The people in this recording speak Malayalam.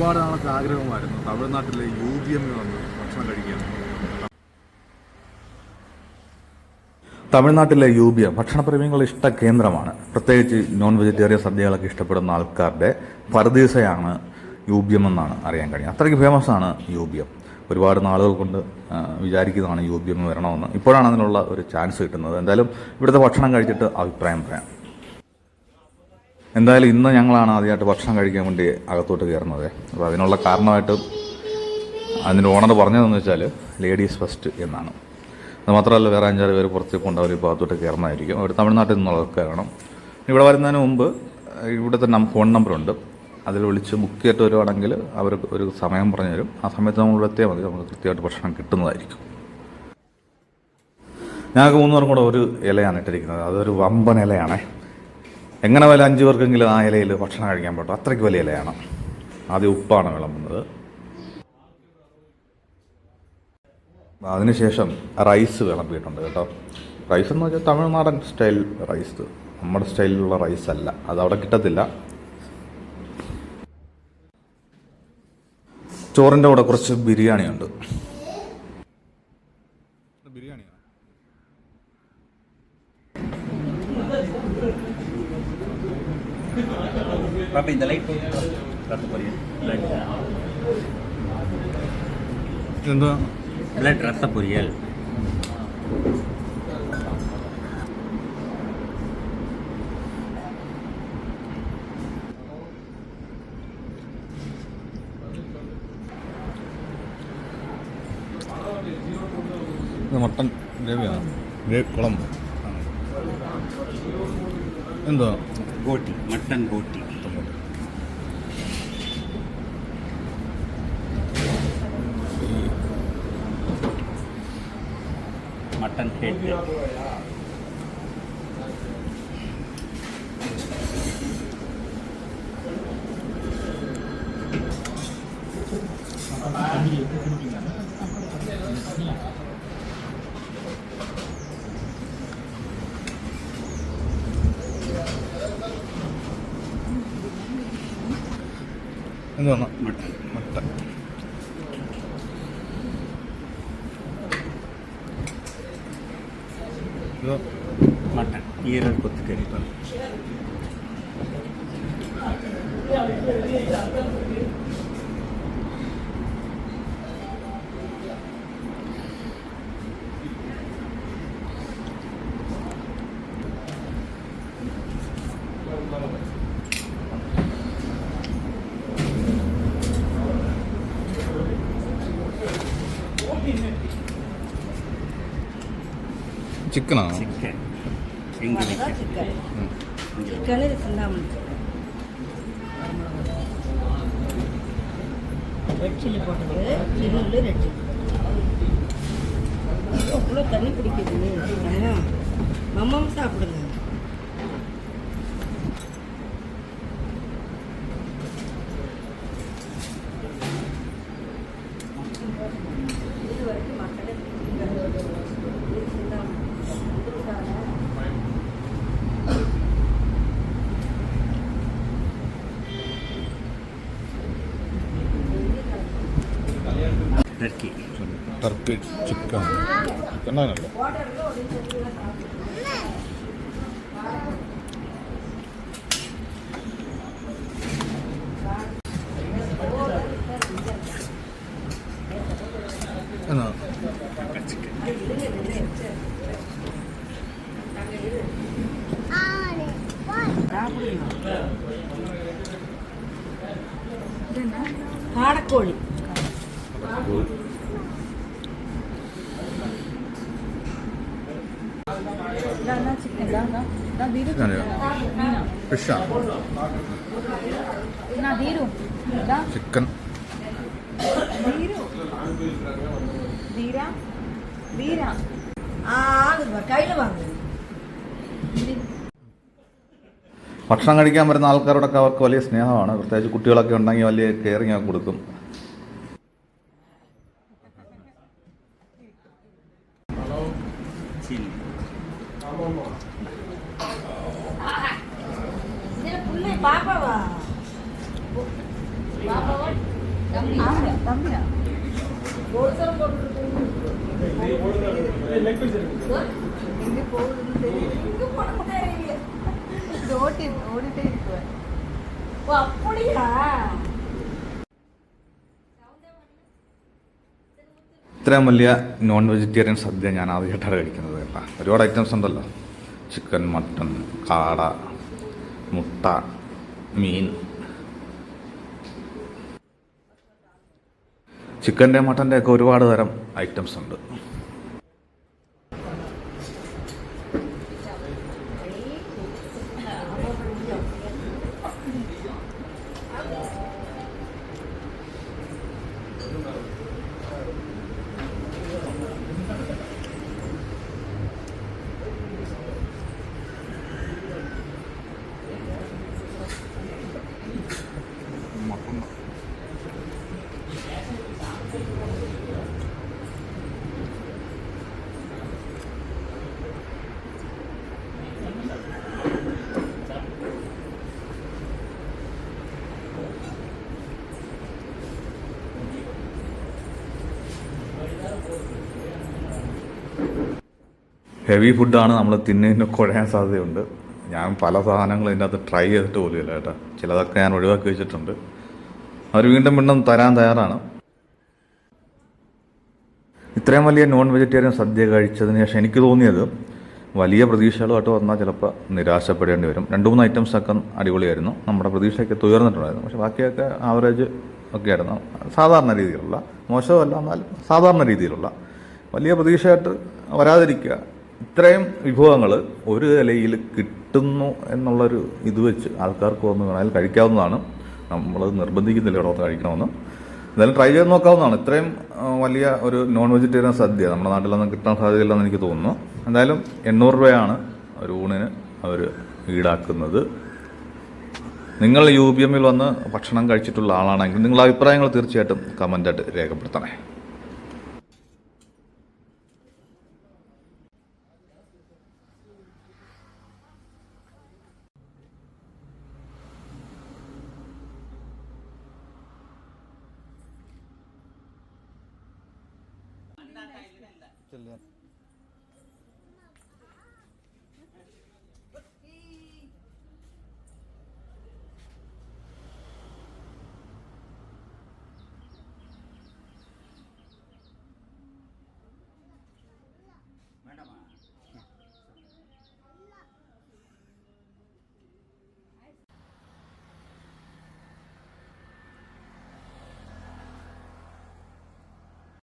ഒരുപാട് നാളത്തെ ആഗ്രഹമായിരുന്നു. തമിഴ്നാട്ടിലെ യു ബി എമ്മിൽ വന്ന് ഭക്ഷണം കഴിക്കാൻ. തമിഴ്നാട്ടിലെ യു ബി എം ഭക്ഷണപ്രേമികളുടെ ഇഷ്ട കേന്ദ്രമാണ്. പ്രത്യേകിച്ച് നോൺ വെജിറ്റേറിയൻ സദ്യകളൊക്കെ ഇഷ്ടപ്പെടുന്ന ആൾക്കാരുടെ പരദീസയാണ് യു ബി എം എന്നാണ് അറിയാൻ കഴിയുന്നത്. അത്രയ്ക്ക് ഫേമസ് ആണ് യു ബി എം. ഒരുപാട് നാളുകൾ കൊണ്ട് വിചാരിക്കുന്നതാണ് യു ബി എം വരണമെന്ന്. ഇപ്പോഴാണ് അതിനുള്ള ഒരു ചാൻസ് കിട്ടുന്നത്. എന്തായാലും ഇവിടുത്തെ ഭക്ഷണം കഴിച്ചിട്ട് അഭിപ്രായം പറയാം. എന്തായാലും ഇന്ന് ഞങ്ങളാണ് ആദ്യമായിട്ട് ഭക്ഷണം കഴിക്കാൻ വേണ്ടി അകത്തോട്ട് കയറുന്നത്. അപ്പോൾ അതിനുള്ള കാരണമായിട്ട് അതിന്റെ ഓണർ പറഞ്ഞതെന്ന് വെച്ചാൽ ലേഡീസ് ഫസ്റ്റ് എന്നാണ്. അത് മാത്രമല്ല വേറെ അഞ്ചാറ് പേര് പുറത്തേക്ക് കൊണ്ട് അവർ ഭാഗത്തോട്ട് കയറുന്നതായിരിക്കും. അവർ തമിഴ്നാട്ടിൽ നിന്നുള്ള വേണം ഇവിടെ വരുന്നതിന് മുമ്പ് ഇവിടുത്തെ ഫോൺ നമ്പറുണ്ട് അതിൽ വിളിച്ച് ബുക്ക് ചെയ്തിട്ട് വരുവാണെങ്കിൽ അവർ ഒരു സമയം പറഞ്ഞു തരും. ആ സമയത്ത് നമ്മൾ എത്തിയാൽ മതി. നമുക്ക് കൃത്യമായിട്ട് ഭക്ഷണം കിട്ടുന്നതായിരിക്കും. ഞങ്ങൾക്ക് മൂന്നുപേരും കൂടെ ഒരു ഇലയാണ് ഇട്ടിരിക്കുന്നത്. അതൊരു വമ്പൻ ഇലയാണേ. എങ്ങനെ വില അഞ്ച് പേർക്കെങ്കിലും ആ ഇലയിൽ ഭക്ഷണം കഴിക്കാൻ പറ്റും? അത്രയ്ക്ക് വലിയ ഇലയാണ്. ആദ്യം ഉപ്പാണ് വിളമ്പുന്നത്. അതിനുശേഷം റൈസ് വിളമ്പിയിട്ടുണ്ട് കേട്ടോ. റൈസ് എന്ന് വെച്ചാൽ തമിഴ്നാടൻ സ്റ്റൈൽ റൈസ്. നമ്മുടെ സ്റ്റൈലിലുള്ള റൈസ് അല്ല. അത് അവിടെ കിട്ടത്തില്ല. ചോറിന്റെ കൂടെ കുറച്ച് biryani Probably the light. That's for you. Blood. Blood, Blood rasa பொரியல் இது மட்டன் கிரேவியா கிரேவி குழம்பு எந்த கோட்டி மட்டன் கோட்டி മട്ടൺ ഹെഡ് എന്താണ് ఇదో మటన్ ఈరల్ కొత్తి Thank you. சிக்கனா சிக்கன் எங்கள் சிக்கன் சிக்கன் இது சிந்தாமல் ரெட் சில்லி போட்டது சின்ன ரெட் சில்லி அவ்வளோ தண்ணி பிடிக்குது மம்மம் சாப்பிடுங்க Thank. Turkey turkey chicken chicken അങ്ങനല്ല ഫിഷാണ് ചിക്കൻ ഭക്ഷണം കഴിക്കാൻ വരുന്ന ആൾക്കാരോടൊക്കെ അവർക്ക് വലിയ സ്നേഹമാണ്. പ്രത്യേകിച്ച് കുട്ടികളൊക്കെ ഉണ്ടെങ്കിൽ വലിയ കെയറിങ് ഒക്കെ കൊടുക്കും. சில்லி பாப்பாவா பாப்பாவா ஆமா, தம்பியா எங்க போகுதுன்னு தெரியல. ഇത്രയും വലിയ നോൺ വെജിറ്റേറിയൻ സദ്യ ഞാൻ ആദ്യമായിട്ടാണ് കഴിക്കുന്നത് കേട്ടോ. ഒരുപാട് ഐറ്റംസ് ഉണ്ടല്ലോ. ചിക്കൻ മട്ടൺ കാട മുട്ട മീൻ. ചിക്കന്റെ മട്ടന്റെ ഒക്കെ ഒരുപാട് തരം ഐറ്റംസ് ഉണ്ട്. ഹെവി ഫുഡാണ് നമ്മൾ തിന്നതിന് കുഴയാൻ സാധ്യതയുണ്ട്. ഞാൻ പല സാധനങ്ങളും ഇതിനകത്ത് ട്രൈ ചെയ്തിട്ട് പോലുമില്ല കേട്ടോ. ചിലതൊക്കെ ഞാൻ ഒഴിവാക്കി വെച്ചിട്ടുണ്ട്. അവർ വീണ്ടും വീണ്ടും തരാൻ തയ്യാറാണ്. ഇത്രയും വലിയ നോൺ വെജിറ്റേറിയൻ സദ്യ കഴിച്ചതിന് ശേഷം എനിക്ക് തോന്നിയത് വലിയ പ്രതീക്ഷകളുമായിട്ട് വന്നാൽ ചിലപ്പോൾ നിരാശപ്പെടേണ്ടി വരും. രണ്ട് മൂന്ന് ഐറ്റംസ് ഒക്കെ അടിപൊളിയായിരുന്നു. നമ്മുടെ പ്രതീക്ഷയൊക്കെ ഉയർന്നിട്ടുണ്ടായിരുന്നു. പക്ഷേ ബാക്കിയൊക്കെ ആവറേജ് ഒക്കെ ആയിരുന്നു സാധാരണ രീതിയിലുള്ള മോശമല്ല എന്നാൽ സാധാരണ രീതിയിലുള്ള. വലിയ പ്രതീക്ഷയായിട്ട് വരാതിരിക്കുക. ഇത്രയും വിഭവങ്ങൾ ഒരു ഇലയിൽ കിട്ടുന്നു എന്നുള്ളൊരു ഇത് വെച്ച് ആൾക്കാർക്ക് വന്ന് വേണമെങ്കിൽ കഴിക്കാവുന്നതാണ്. നമ്മൾ നിർബന്ധിക്കുന്നില്ല ഇവിടെ വന്ന് കഴിക്കണമെന്ന്. എന്തായാലും ട്രൈ ചെയ്ത് നോക്കാവുന്നതാണ്. ഇത്രയും വലിയ ഒരു നോൺ വെജിറ്റേറിയൻ സദ്യ നമ്മുടെ നാട്ടിലൊന്നും കിട്ടാൻ സാധ്യതയില്ലെന്ന് എനിക്ക് തോന്നുന്നു. എന്തായാലും എണ്ണൂറ് രൂപയാണ് ഒരു ഊണിന് അവർ ഈടാക്കുന്നത്. നിങ്ങൾ യു ബി എമ്മിൽ വന്ന് ഭക്ഷണം കഴിച്ചിട്ടുള്ള ആളാണെങ്കിൽ നിങ്ങളുടെ അഭിപ്രായങ്ങൾ തീർച്ചയായിട്ടും കമന്റായിട്ട് രേഖപ്പെടുത്തണേ.